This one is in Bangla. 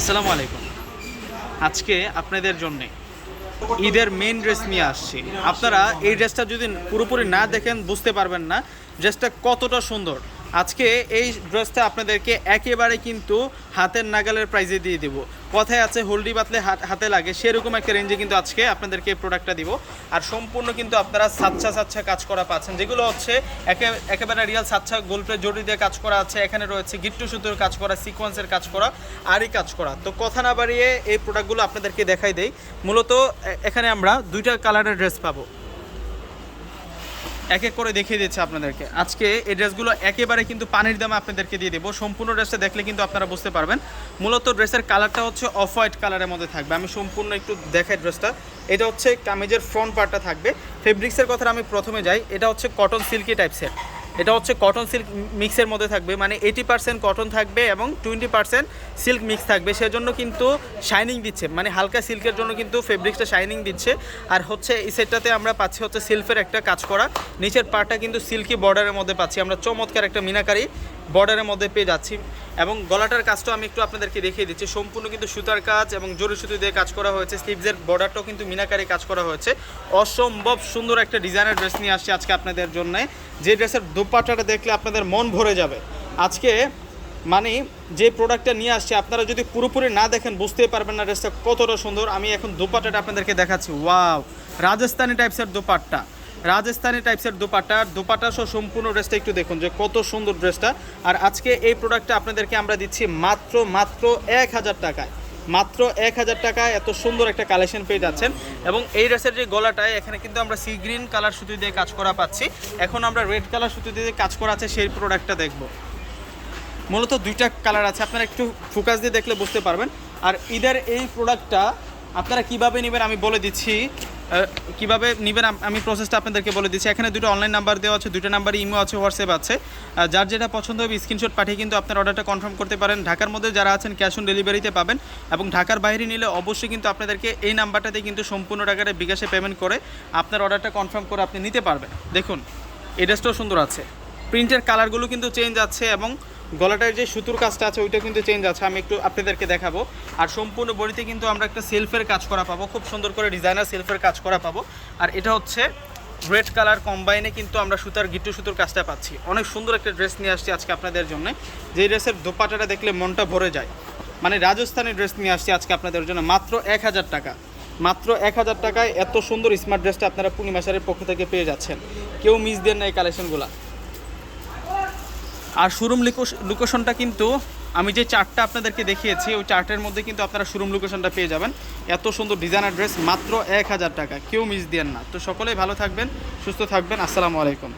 আসসালামু আলাইকুম। আজকে আপনাদের জন্য ঈদের মেন ড্রেস নিয়ে আসছি। আপনারা এই ড্রেসটা যদি পুরোপুরি না দেখেন, বুঝতে পারবেন না। ড্রেসটা কতটা সুন্দর। আজকে এই ড্রেসটা আপনাদেরকে একেবারে কিন্তু হাতের নাগালের প্রাইজে দিয়ে দিব। কথায় আছে হোল্ডি বাতলে হাত- লাগে, সেরকম একটা রেঞ্জে কিন্তু আজকে আপনাদেরকে প্রোডাক্টটা দিব। আর সম্পূর্ণ কিন্তু আপনারা সাচ্চা সাচ্চা কাজ করা পাচ্ছেন। যেগুলো হচ্ছে একে, একেবারে রিয়াল সাচ্চা গোল্পে জড়ি দিয়ে কাজ করা আছে। এখানে রয়েছে গিট্টু সুতোর কাজ করা সিকোয়েন্সের কাজ করা আরই কাজ করা। তো কথা না বাড়িয়ে এই প্রোডাক্টগুলো আপনাদেরকে দেখাই দেই। মূলত এখানে আমরা দুইটা কালারের ড্রেস পাবো। এক এক করে দেখিয়ে দিচ্ছে আপনাদেরকে। আজকে এই ড্রেসগুলো একেবারে কিন্তু পানির দামে আপনাদেরকে দিয়ে দেবো। সম্পূর্ণ ড্রেসটা দেখলে কিন্তু আপনারা বুঝতে পারবেন। মূলত ড্রেসের কালারটা হচ্ছে অফ হোয়াইট কালারের মধ্যে থাকবে। আমি সম্পূর্ণ একটু দেখাই ড্রেসটা। এটা হচ্ছে কামিজের ফ্রন্ট পার্টটা থাকবে। ফেব্রিক্সের কথা আমি প্রথমে যাই। এটা হচ্ছে কটন সিল্কি টাইপসের এটা হচ্ছে কটন সিল্ক মিক্সের মধ্যে থাকবে মানে এইটি পার্সেন্ট কটন থাকবে এবং টোয়েন্টি পার্সেন্ট সিল্ক মিক্স থাকবে। সেজন্য কিন্তু শাইনিং দিচ্ছে মানে হালকা সিল্কের জন্য কিন্তু ফেব্রিক্সটা শাইনিং দিচ্ছে। আর হচ্ছে এই সেটটাতে আমরা পাচ্ছি হচ্ছে সিল্ফের একটা কাজ করা। নিচের পার্টটা কিন্তু সিল্কি বর্ডারের মধ্যে পাচ্ছি। আমরা চমৎকার একটা মিনাকারি বর্ডারের মধ্যে পেয়ে যাচ্ছি। এবং গলাটার কাজটাও আমি একটু আপনাদেরকে দেখিয়ে দিচ্ছি। সম্পূর্ণ কিন্তু সুতার কাজ এবং জরি সুতো দিয়ে কাজ করা হয়েছে। স্লিভসের বর্ডারটাও কিন্তু মিনাকারে কাজ করা হয়েছে। অসম্ভব সুন্দর একটা ডিজাইনের ড্রেস নিয়ে আসছি আজকে আপনাদের জন্য। যে ড্রেসের দোপাট্টাটা দেখলে আপনাদের মন ভরে যাবে। আজকে মানে যে প্রোডাক্টটা নিয়ে আসছে, আপনারা যদি পুরোপুরি না দেখেন, বুঝতেই পারবেন না ড্রেসটা কতটা সুন্দর। আমি এখন দোপাট্টাটা আপনাদেরকে দেখাচ্ছি। ওয়াও! রাজস্থানি টাইপসের দোপাট্টা। রাজস্থানি টাইপসের দোপাট্টা। দোপাট্টা সহ সম্পূর্ণ ড্রেসটা একটু দেখুন যে কত সুন্দর ড্রেসটা আর আজকে এই প্রোডাক্টটা আপনাদেরকে আমরা দিচ্ছি মাত্র মাত্র এক হাজার টাকায়। মাত্র এক হাজার টাকায় এত সুন্দর একটা কালেকশন পেয়ে যাচ্ছেন। এবং এই ড্রেসের যে গলাটায়, এখানে কিন্তু আমরা সি গ্রিন কালার সুতি দিয়ে কাজ করা পাচ্ছি। এখন আমরা রেড কালার সুতি দিয়ে কাজ করা আছে সেই প্রোডাক্টটা দেখব। মূলত দুইটা কালার আছে, আপনারা একটু ফোকাস দিয়ে দেখলে বুঝতে পারবেন। আর ঈদের এই প্রোডাক্টটা আপনারা কীভাবে নেবেন আমি বলে দিচ্ছি। কীভাবে নেবেন? আমি প্রসেসটা আপনাদেরকে বলে দিচ্ছি। এখানে দুটো অনলাইন নাম্বার দেওয়া আছে, দুটো নাম্বারে ইমো আছে হোয়াটসঅ্যাপ আছে। যার যেটা পছন্দ হবে স্ক্রিনশট পাঠিয়ে কিন্তু আপনার অর্ডারটা কনফার্ম করতে পারেন। ঢাকার মধ্যে যারা আছেন ক্যাশ অন ডেলিভারিতে পাবেন এবং ঢাকার বাইরে নিলে অবশ্যই কিন্তু আপনাদেরকে এই নাম্বারটাতে কিন্তু সম্পূর্ণ টাকাটা বিকাশে পেমেন্ট করে আপনার অর্ডারটা কনফার্ম করে আপনি নিতে পারবেন। দেখুন এই ড্রেসটাও সুন্দর আছে। প্রিন্টের কালারগুলো কিন্তু চেঞ্জ আছে এবং গলাটার যে সুতুর কাজটা আছে, ওইটা কিন্তু চেঞ্জ আছে, আমি একটু আপনাদেরকে দেখাবো। আর সম্পূর্ণ বডিতে কিন্তু আমরা একটা সেলফের কাজ করা পাবো, খুব সুন্দর করে ডিজাইনার সেলফের কাজ করা পাবো। আর এটা হচ্ছে রেড কালার কম্বাইনে কিন্তু আমরা সুতার, গিট্টু সুতোর কাজটা পাচ্ছি। অনেক সুন্দর একটা ড্রেস নিয়ে আসছি আজকে আপনাদের জন্য। যে ড্রেসের দোপাটাটা দেখলে মনটা ভরে যায়। মানে রাজস্থানি ড্রেস নিয়ে আসছি আজকে আপনাদের জন্য, মাত্র এক হাজার টাকা। মাত্র এক হাজার টাকায় এত সুন্দর স্মার্ট ড্রেসটা আপনারা পূর্ণিমাসারের পক্ষ থেকে পেয়ে যাচ্ছেন। কেউ মিস দেন না এই কালেকশনগুলো আর শোরুম লোকেশনটা কিন্তু আমি যে চার্টটা আপনাদেরকে দেখিয়েছি, ওই চার্টের মধ্যে কিন্তু আপনারা শোরুম লোকেশনটা পেয়ে যাবেন। এত সুন্দর ডিজাইনার ড্রেস মাত্র এক হাজার টাকা, কেউ মিস দেন না। তো সকলেই ভালো থাকবেন, সুস্থ থাকবেন, আসসালামু আলাইকুম।